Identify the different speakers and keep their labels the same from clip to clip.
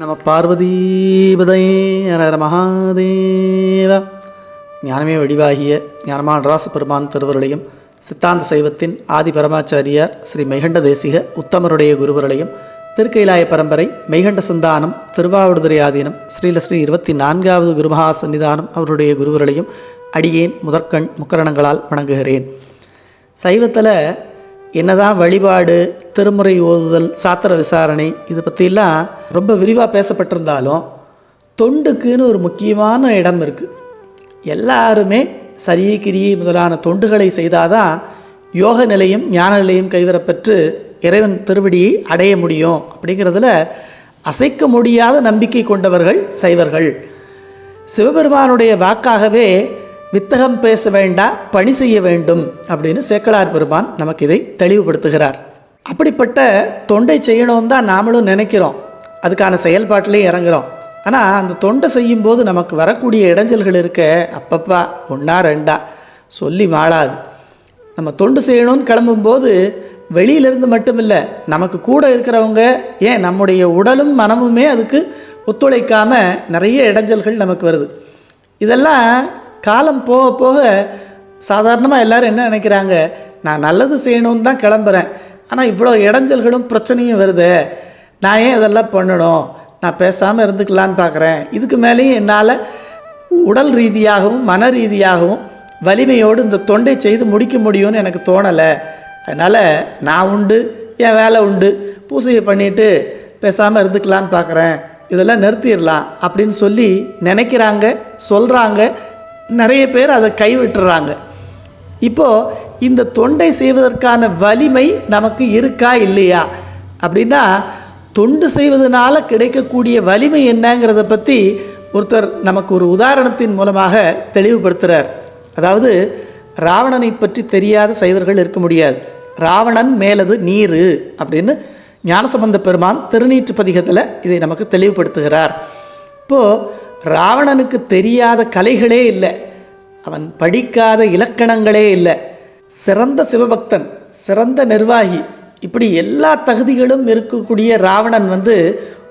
Speaker 1: நம பார்வதீபதேர மகாதேவ. ஞானமே வடிவாகிய ஞானமான ராச பெருமான் திருவருளையும் சித்தாந்த சைவத்தின் ஆதி பரமாச்சாரியார் ஸ்ரீ மெய்கண்ட தேசிக உத்தமருடைய குருவருளையும் திருக்கைலாய பரம்பரை மெய்கண்ட சந்தானம் திருவாவடுதுறை ஆதீனம் ஸ்ரீலஸ்ரீ இருபத்தி நான்காவது குருமகா சன்னிதானம் அவருடைய குருவருளையும் அடியேன் முதற்கண் முக்கரணங்களால் வணங்குகிறேன். சைவத்தில் என்னதான் வழிபாடு திருமுறை ஓதுதல் சாத்திர விசாரணை இதை பற்றிலாம் ரொம்ப விரிவாக பேசப்பட்டிருந்தாலும் தொண்டுக்குன்னு ஒரு முக்கியமான இடம் இருக்குது எல்லாருமே சரியை கிரியை முதலான தொண்டுகளை செய்தாதான் யோக நிலையும் ஞான நிலையும் கைவரப்பெற்று இறைவன் திருவடியை அடைய முடியும். அப்படிங்கிறதுல அசைக்க முடியாத நம்பிக்கை கொண்டவர்கள் சைவர்கள். சிவபெருமானுடைய வாக்காகவே வித்தகம் பேச வேண்டாம் பணி செய்ய வேண்டும் அப்படின்னு சேக்கலார் பெருமான் நமக்கு இதை தெளிவுபடுத்துகிறார். அப்படிப்பட்ட தொண்டை செய்யணும் தான் நாமளும் நினைக்கிறோம். அதுக்கான செயல்பாட்டிலையும் இறங்குறோம். ஆனால் அந்த தொண்டை செய்யும்போது நமக்கு வரக்கூடிய இடைஞ்சல்கள் இருக்க அப்பப்பா ஒன்றா ரெண்டா சொல்லி மாளாது. நம்ம தொண்டு செய்யணும்னு கிளம்பும்போது வெளியிலிருந்து மட்டும் இல்லை நமக்கு கூட இருக்கிறவங்க ஏன் நம்முடைய உடலும் மனமுமே அதுக்கு ஒத்துழைக்காமல் நிறைய இடைஞ்சல்கள் நமக்கு வருது. இதெல்லாம் காலம் போக போக சாதாரணமாக எல்லோரும் என்ன நினைக்கிறாங்க? நான் நல்லது செய்யணும்னு தான் கிளம்புறேன். ஆனால் இவ்வளோ இடைஞ்சல்களும் பிரச்சனையும் வருது. நான் ஏன் இதெல்லாம் பண்ணணும்? நான் பேசாமல் இருந்துக்கலான்னு பார்க்குறேன் இதுக்கு மேலேயும் என்னால் உடல் ரீதியாகவும் மன ரீதியாகவும் வலிமையோடு இந்த தொண்டை செய்து முடிக்க முடியும்னு எனக்கு தோணலை. அதனால் நான் உண்டு என் வேலை உண்டு. பூசையை பண்ணிவிட்டு பேசாமல் இருந்துக்கலான்னு பார்க்குறேன் இதெல்லாம் நிறுத்திடலாம் அப்படின்னு சொல்லி நினைக்கிறாங்க சொல்கிறாங்க நிறைய பேர் அதை கைவிட்டுறாங்க. இப்போது இந்த தொண்டை செய்வதற்கான வலிமை நமக்கு இருக்கா இல்லையா? அப்படின்னா தொண்டு செய்வதனால கிடைக்கக்கூடிய வலிமை என்னங்கிறத பற்றி ஒருத்தர் நமக்கு ஒரு உதாரணத்தின் மூலமாக தெளிவுபடுத்துகிறார் அதாவது ராவணனை பற்றி தெரியாத சைவர்கள் இருக்க முடியாது. ராவணன் மேலது நீர் அப்படின்னு ஞானசம்பந்த பெருமான் திருநீற்று பதிகத்தில் இதை நமக்கு தெளிவுபடுத்துகிறார். இப்போது ராவணனுக்கு தெரியாத கலைகளே இல்லை. அவன் படிக்காத இலக்கணங்களே இல்லை. சிறந்த சிவபக்தன் சிறந்த நிர்வாகி இப்படி எல்லா தகுதிகளும் இருக்கக்கூடிய ராவணன் வந்து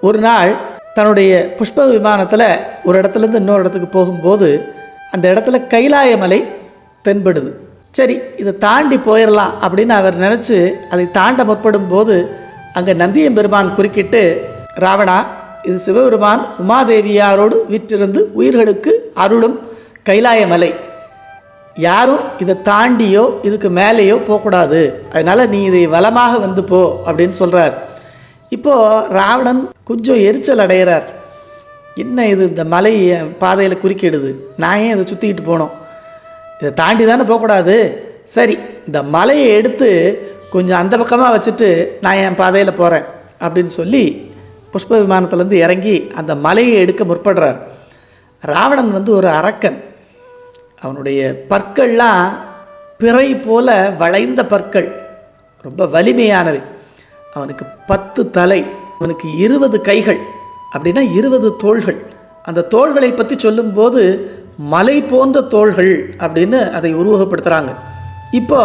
Speaker 1: ஒரு நாள் தன்னுடைய புஷ்ப விமானத்தில் ஒரு இடத்துலேருந்து இன்னொரு இடத்துக்கு போகும்போது அந்த இடத்துல கைலாய மலை தென்படுது. சரி இதை தாண்டி போயிடலாம் அப்படின்னு அவர் நினச்சி அதை தாண்ட முற்படும் போது அங்கே நந்தியம்பெருமான் குறுக்கிட்டு ராவணா இது சிவபெருமான் உமாதேவியாரோடு வீற்றிருந்து உயிர்களுக்கு அருளும் கைலாய மலை யாரும் இதை தாண்டியோ இதுக்கு மேலேயோ போகக்கூடாது. அதனால் நீ இதை வளமாக வந்து போ அப்படின்னு சொல்கிறார் இப்போது ராவணன் கொஞ்சம் எரிச்சல் அடைகிறார். என்ன இது இந்த மலை என் பாதையில் குறுக்கிடுது? நான் ஏன் இதை சுற்றிக்கிட்டு போனோம்? இதை தாண்டி தானே போகக்கூடாது? சரி இந்த மலையை எடுத்து கொஞ்சம் அந்த பக்கமாக வச்சுட்டு நான் என் பாதையில் போகிறேன் அப்படின்னு சொல்லி புஷ்ப விமானத்துலேருந்து இறங்கி அந்த மலையை எடுக்க முற்படுறார். ராவணன் வந்து ஒரு அரக்கன். அவனுடைய பற்கள்லாம் பிறை போல வளைந்த பற்கள். ரொம்ப வலிமையானவை. அவனுக்கு பத்து தலை அவனுக்கு இருபது கைகள் அப்படின்னா இருபது தோள்கள். அந்த தோள்களை பற்றி சொல்லும்போது மலை போன்ற தோள்கள் அப்படின்னு அதை உருவகப்படுத்துகிறாங்க இப்போ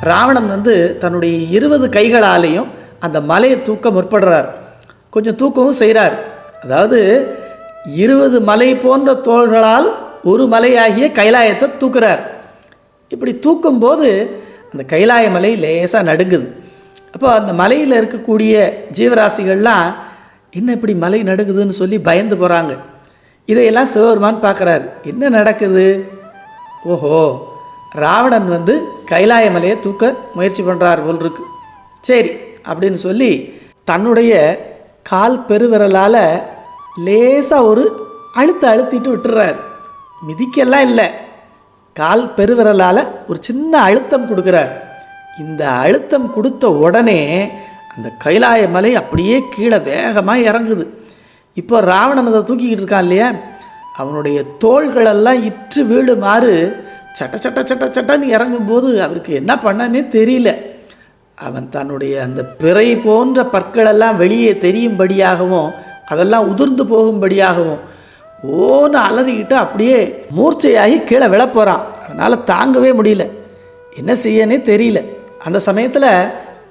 Speaker 1: ராவணன் வந்து தன்னுடைய இருபது கைகளாலேயும் அந்த மலையை தூக்க முற்படுறார். கொஞ்சம் தூக்கவும் செய்கிறார் அதாவது இருபது மலை போன்ற தோள்களால் ஒரு மலையாகிய கைலாயத்தை தூக்குறார். இப்படி தூக்கும்போது அந்த கைலாய மலை லேசாக நடுங்குது. அப்போ அந்த மலையில் இருக்கக்கூடிய ஜீவராசிகள்லாம் என்ன இப்படி மலை நடுங்குதுன்னு சொல்லி பயந்து போகிறாங்க இதையெல்லாம் சிவபெருமான் பார்க்குறார். என்ன நடக்குது? ஓஹோ ராவணன் வந்து கைலாய மலையை தூக்க முயற்சி பண்ணுறார் போல் இருக்கு சரி அப்படின்னு சொல்லி தன்னுடைய கால் பெருவிரலால் லேசாக ஒரு அழுத்த அழுத்திட்டு விட்டுறாரு. மிதிக்கெல்லாம் இல்லை. கால் பெருவிரலால் ஒரு சின்ன அழுத்தம் கொடுக்குறார். இந்த அழுத்தம் கொடுத்த உடனே அந்த கைலாய மலை அப்படியே கீழே வேகமாக இறங்குது. இப்போ ராவணன் அதை தூக்கிக்கிட்டு இருக்கான் இல்லையா? அவனுடைய தோள்களெல்லாம் இற்று வீழுமாறு சட்ட சட்ட சட்ட சட்டன்னு இறங்கும்போது அவருக்கு என்ன பண்ணனே தெரியல. அவன் தன்னுடைய அந்த பிறை போன்ற பற்களெல்லாம் வெளியே தெரியும்படியாகவும் அதெல்லாம் உதிர்ந்து போகும்படியாகவும் ஓன்னு அலறிக்கிட்டு அப்படியே மூர்ச்சையாகி கீழே விழப்போகிறான் அதனால் தாங்கவே முடியல. என்ன செய்யனே தெரியல. அந்த சமயத்தில்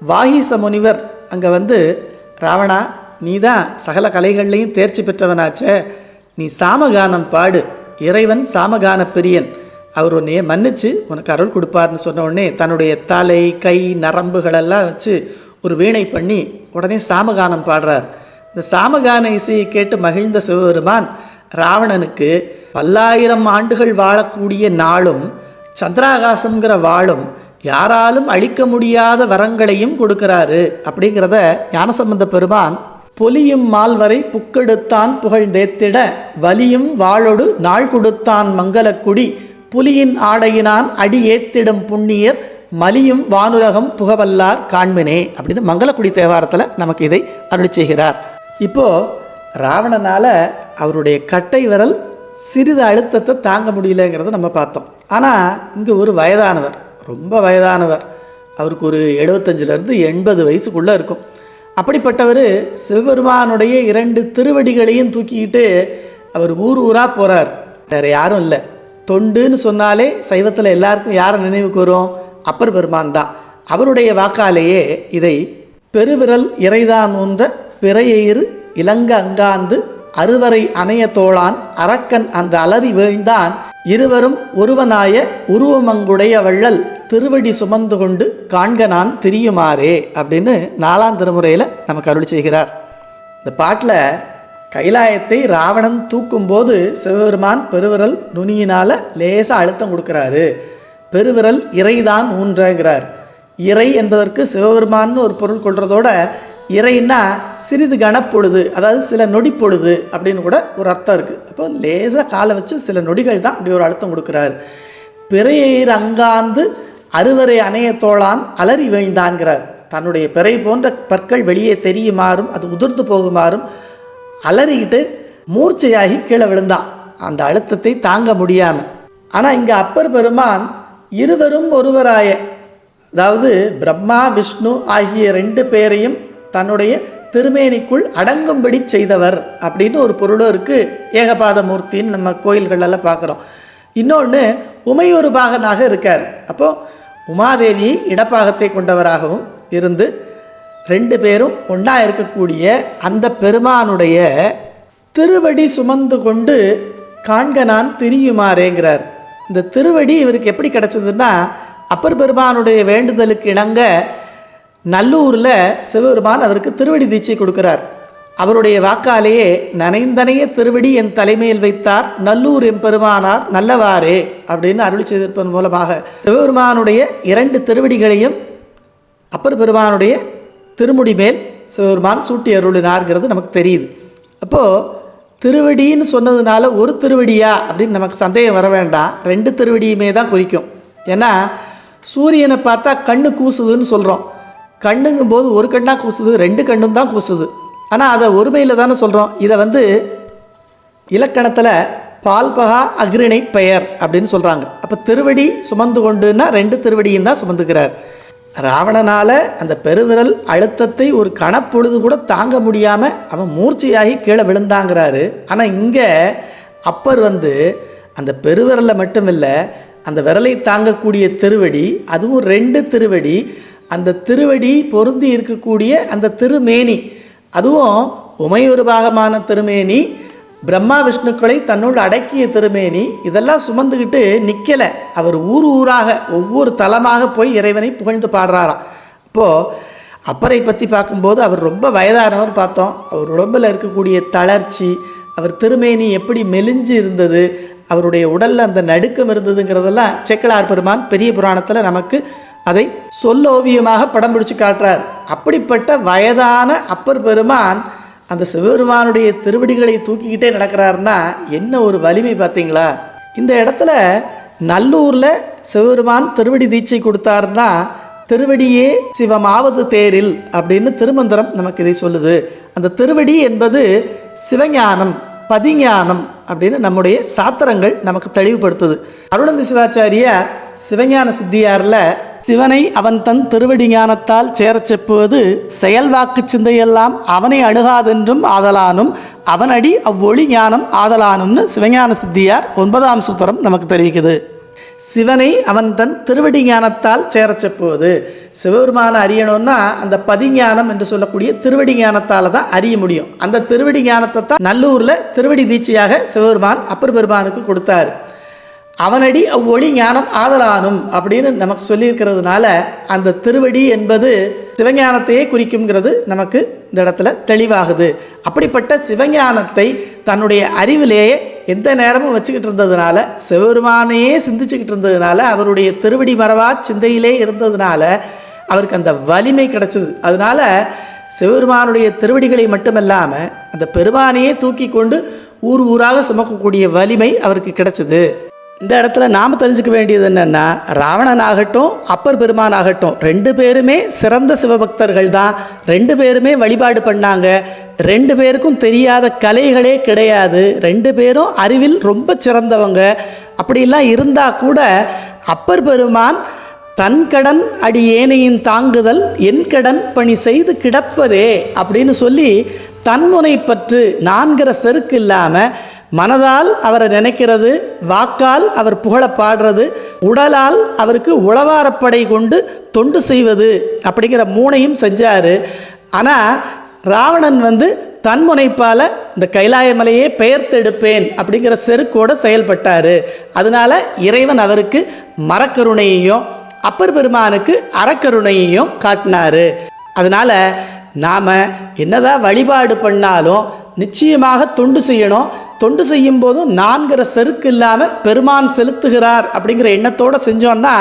Speaker 1: வாகிச முனிவர் அங்கே வந்து ராவணா நீ தான் சகல கலைகள்லையும் தேர்ச்சி பெற்றவனாச்சே. நீ சாமகானம் பாடு. இறைவன் சாமகான பிரியன். அவர் உன்னையே மன்னிச்சு உனக்கு அருள் கொடுப்பார்னு சொன்ன உடனே தன்னுடைய தலை கை நரம்புகளெல்லாம் வச்சு ஒரு வீணை பண்ணி உடனே சாமகானம் பாடுறார். இந்த சாமகான இசையை கேட்டு மகிழ்ந்த சிவபெருமான் ராவணனுக்கு பல்லாயிரம் ஆண்டுகள் வாழக்கூடிய நாளும் சந்திராகாசங்கிற வாளும் யாராலும் அழிக்க முடியாத வரங்களையும் கொடுக்கிறாரு. அப்படிங்கிறத ஞானசம்பந்த பெருமான் பொலியும் மால்வரை புக்கெடுத்தான் புகழ்ந்தேத்திட வலியும் வாளொடு நாள் கொடுத்தான் மங்களக்குடி புலியின் ஆடையினான் அடி ஏத்திடும் புண்ணியர் மலியும் வானுலகம் புகவல்லார் காண்மினே அப்படின்னு மங்களக்குடி தேவாரத்தில் நமக்கு இதை அருள் செய்கிறார். இப்போ ராவணனால அவருடைய கட்டை விரல் சிறிது அழுத்தத்தை தாங்க முடியலங்கிறத நம்ம பார்த்தோம். ஆனால் இங்கே ஒரு வயதானவர் ரொம்ப வயதானவர். அவருக்கு ஒரு எழுபத்தஞ்சிலேருந்து எண்பது வயசுக்குள்ளே இருக்கும். அப்படிப்பட்டவர் சிவபெருமானுடைய இரண்டு திருவடிகளையும் தூக்கிக்கிட்டு அவர் ஊர் ஊராக போகிறார் வேறு யாரும் இல்லை. தொண்டுன்னு சொன்னாலே சைவத்தில் எல்லாருக்கும் யாரை நினைவுக்கு வரும் அப்பர் பெருமான் தான். அவருடைய வாக்காலேயே இதை பெருவிரல் இறைதான் ஒன்ற பிறையெயிறு இலங்க அங்காந்து அறுவரை அணைய தோளான் அரக்கன் அந்த அலறி வீழ்ந்தான். இருவரும் ஒருவனாய உருவமங்குடைய வள்ளல் திருவடி சுமந்து கொண்டு காண்க நான் திரியுமாறே அப்படின்னு நாலாம் திருமுறையில் நமக்கு அருள் செய்கிறார். இந்த பாட்டில் கைலாயத்தை ராவணன் தூக்கும்போது சிவபெருமான் பெருவிரல் நுனியினால் லேசாக அழுத்தம் கொடுக்குறாரு. பெருவிரல் இறைதான் ஊன்றங்கிறார். இறை என்பதற்கு சிவபெருமான்னு ஒரு பொருள் கொள்றதோட இறைன்னா சிறிது கனப்பொழுது அதாவது சில நொடி பொழுது அப்படின்னு கூட ஒரு அர்த்தம் இருக்குது அப்போ லேசாக காலை வச்சு சில நொடிகள் தான் அப்படி ஒரு அழுத்தம் கொடுக்குறாரு. பிறையீர் அங்காந்து அறுவரை அணைய தோளான் அலறி வீழ்ந்தான்கிறார். தன்னுடைய பிறை போன்ற பற்கள் வெளியே தெரியுமாறும் அது உதிர்ந்து போகுமாறும் அலறிக்கிட்டு மூர்ச்சையாகி கீழே விழுந்தான். அந்த அழுத்தத்தை தாங்க முடியாமல் ஆனால் இங்கே அப்பர் பெருமான் இருவரும் ஒருவராய அதாவது பிரம்மா விஷ்ணு ஆகிய ரெண்டு பேரையும் தன்னுடைய திருமேனிக்குள் அடங்கும்படி செய்தவர் அப்படின்னு ஒரு பொருளும் இருக்குது ஏகபாத மூர்த்தின்னு நம்ம கோயில்களெல்லாம் பார்க்குறோம். இன்னொன்று உமையொரு பாகனாக இருக்கார். அப்போது உமாதேவி இடப்பாகத்தை கொண்டவராகவும் இருந்து ரெண்டு பேரும் ஒன்றா இருக்கக்கூடிய அந்த பெருமானுடைய திருவடி சுமந்து கொண்டு காண்க நான் திரியுமாறேங்கிறார். இந்த திருவடி இவருக்கு எப்படி கிடச்சதுன்னா அப்பர் பெருமானுடைய வேண்டுதலுக்கு இணங்க நல்லூரில் சிவபெருமான் அவருக்கு திருவடி தீட்சை கொடுக்கிறார். அவருடைய வாக்காலேயே நனைந்தனைய திருவடி என் தலைமையில் வைத்தார். நல்லூர் எம்பெருமானார் நல்லவாறே அப்படின்னு அருள் செய்திருப்பதன் மூலமாக சிவபெருமானுடைய இரண்டு திருவடிகளையும் அப்பர் பெருமானுடைய திருமுடி மேல் சிவபெருமான் சூட்டி அருளினார்கிறது நமக்கு தெரியுது. அப்போது திருவடின்னு சொன்னதுனால ஒரு திருவடியா அப்படின்னு நமக்கு சந்தேகம் வர வேண்டாம். ரெண்டு திருவடியுமே தான் குறிக்கும். ஏன்னா சூரியனை பார்த்தா கண்ணு கூசுதுன்னு சொல்கிறோம் கண்ணுங்கும் போது ஒரு கண்ணாக கூசுது ரெண்டு கண்ணும் தான் கூசுது. ஆனால் அதை ஒருமையில் தானே சொல்கிறோம் இதை வந்து இலக்கணத்தில் பால்பகா அக்ரிணை பெயர் அப்படின்னு சொல்கிறாங்க அப்போ திருவடி சுமந்து கொண்டுன்னா ரெண்டு திருவடியும் தான் சுமந்துக்கிறார். ராவணனால் அந்த பெருவிரல் அழுத்தத்தை ஒரு கணப்பொழுது கூட தாங்க முடியாமல் அவன் மூர்ச்சையாகி கீழே விழுந்தாங்கிறாரு. ஆனால் இங்கே அப்பர் வந்து அந்த பெருவிரலை மட்டும் இல்லை அந்த விரலை தாங்கக்கூடிய திருவடி அதுவும் ரெண்டு திருவடி அந்த திருவடி பொருந்தி இருக்கக்கூடிய அந்த திருமேனி. அதுவும் உமையொரு பாகமான திருமேனி பிரம்மா விஷ்ணுக்களை தன்னுள் அடக்கிய திருமேனி இதெல்லாம் சுமந்துக்கிட்டு நிற்கலை அவர் ஊர் ஊராக ஒவ்வொரு தலமாக போய் இறைவனை புகழ்ந்து பாடுறாராம். அப்போது அப்பரை பற்றி பார்க்கும்போது அவர் ரொம்ப வயதானவர் பார்த்தோம். அவர் உடம்பில் இருக்கக்கூடிய தளர்ச்சி அவர் திருமேனி எப்படி மெலிஞ்சு இருந்தது அவருடைய உடலில் அந்த நடுக்கம் இருந்ததுங்கிறதெல்லாம் செக்கலார் பெருமான் பெரிய புராணத்தில் நமக்கு அதை சொல்லோவியமாக படம் பிடிச்சு காட்டுறார். அப்படிப்பட்ட வயதான அப்பர் பெருமான் அந்த சிவபெருமானுடைய திருவடிகளை தூக்கிக்கிட்டே நடக்கிறாருன்னா என்ன ஒரு வலிமை பார்த்தீங்களா? இந்த இடத்துல நல்லூரில் சிவபெருமான் திருவடி தீட்சை கொடுத்தாருன்னா திருவடியே சிவமாவது தேரில் அப்படின்னு திருமந்திரம் நமக்கு இதை சொல்லுது. அந்த திருவடி என்பது சிவஞானம் பதிஞானம் அப்படின்னு நம்முடைய சாத்திரங்கள் நமக்கு தெளிவுபடுத்துது. அருணந்தி சிவாச்சாரியார் சிவஞான சித்தியாரில் சிவனை அவன் தன் திருவடி ஞானத்தால் சேரச் செப்புவது செயல்வாக்கு சிந்தையெல்லாம் அவனை அணுகாதென்றும் ஆதலானும் அவனடி அவ்வொளி ஞானம் ஆதலானும்னு சிவஞான சித்தியார் ஒன்பதாம் சூத்திரம் நமக்கு தெரிவிக்குது. சிவனை அவன் தன் திருவடி ஞானத்தால் சேரச் செப்புவது சிவபெருமானை அறியணும்னா அந்த பதிஞானம் என்று சொல்லக்கூடிய திருவடி ஞானத்தால் தான் அறிய முடியும். அந்த திருவடி ஞானத்தை தான் நல்லூரில் திருவடி தீட்சையாக சிவபெருமான் அப்பர் பெருமானுக்கு கொடுத்தாரு. அவனடி அவ்வொளி ஞானம் ஆதலானும் அப்படின்னு நமக்கு சொல்லியிருக்கிறதுனால அந்த திருவடி என்பது சிவஞானத்தையே குறிக்குங்கிறது நமக்கு இந்த இடத்துல தெளிவாகுது. அப்படிப்பட்ட சிவஞானத்தை தன்னுடைய அறிவிலேயே எந்த நேரமும் வச்சுக்கிட்டு இருந்ததுனால சிவபெருமானையே சிந்திச்சுக்கிட்டு இருந்ததுனால அவருடைய திருவடி மரவா சிந்தையிலே இருந்ததுனால அவருக்கு அந்த வலிமை கிடைச்சது. அதனால சிவபெருமானுடைய திருவடிகளை மட்டுமல்லாமல் அந்த பெருமானையே தூக்கி கொண்டு ஊர் ஊராக சுமக்கக்கூடிய வலிமை அவருக்கு கிடைச்சது. இந்த இடத்துல நாம் தெரிஞ்சுக்க வேண்டியது என்னென்னா ராவணன் ஆகட்டும் அப்பர் பெருமான் ஆகட்டும் ரெண்டு பேருமே சிறந்த சிவபக்தர்கள் தான். ரெண்டு பேருமே வழிபாடு பண்ணாங்க. ரெண்டு பேருக்கும் தெரியாத கலைகளே கிடையாது. ரெண்டு பேரும் அறிவில் ரொம்ப சிறந்தவங்க. அப்படிலாம் இருந்தால் கூட அப்பர் பெருமான் தன் கடன் அடி ஏனையின் தாங்குதல் என் கடன் பணி செய்து கிடப்பதே அப்படின்னு சொல்லி தன்முனை பற்று நான்கிற செருக்கு இல்லாமல் மனதால் அவரை நினைக்கிறது வாக்கால் அவர் புகழ பாடுறது உடலால் அவருக்கு உளவாரப்படை கொண்டு தொண்டு செய்வது அப்படிங்கிற மூணையும் செஞ்சார். ஆனால் ராவணன் வந்து தன்முனைப்பால் இந்த கைலாயமலையே பெயர்த்தெடுப்பேன் அப்படிங்கிற செருக்கோடு செயல்பட்டார். அதனால இறைவன் அவருக்கு மரக்கருணையையும் அப்பர் பெருமானுக்கு அறக்கருணையையும் காட்டினாரு. அதனால் நாம் என்னதான் வழிபாடு பண்ணாலும் நிச்சயமாக தொண்டு செய்யணும். தொண்டு செய்யும் போதும் நான்கிற செருக்கு இல்லாமல் பெருமான் செலுத்துகிறார் அப்படிங்கிற எண்ணத்தோடு செஞ்சோன்னா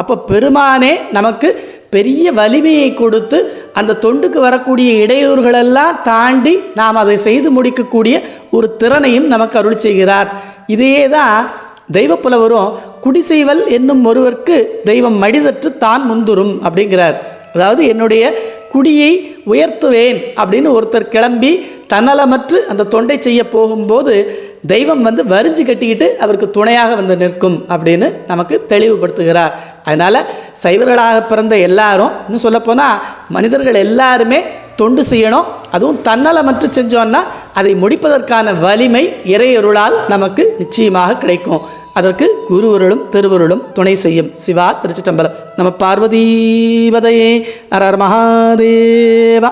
Speaker 1: அப்போ பெருமானே நமக்கு பெரிய வலிமையை கொடுத்து அந்த தொண்டுக்கு வரக்கூடிய இடையூறுகளெல்லாம் தாண்டி நாம் அதை செய்து முடிக்கக்கூடிய ஒரு திறனையும் நமக்கு அருள் செய்கிறார். இதையே தான் தெய்வப்புலவரும் குடிசெய்வல் என்னும் ஒருவருக்கு தெய்வம் மடிதற்று தான் முந்துரும் அப்படிங்கிறார். அதாவது என்னுடைய குடியை உயர்த்துவேன் அப்படின்னு ஒருத்தர் கிளம்பி தன்னலமற்று அந்த தொண்டை செய்ய போகும்போது தெய்வம் வந்து வரிஞ்சு கட்டிக்கிட்டு அவருக்கு துணையாக வந்து நிற்கும் அப்படின்னு நமக்கு தெளிவுபடுத்துகிறார். அதனால் சைவர்களாக பிறந்த எல்லாரும் இன்னும் சொல்லப்போனால் மனிதர்கள் எல்லாருமே தொண்டு செய்யணும் அதுவும் தன்னலமற்று செஞ்சோன்னா அதை முடிப்பதற்கான வலிமை இறையொருளால் நமக்கு நிச்சயமாக கிடைக்கும். அதற்கு குருவருளும் திருவருளும் துணை செய்யும் சிவா திருச்சிட்டம்பலம் நம்ம பார்வதீபதையே அரர் மகாதேவா.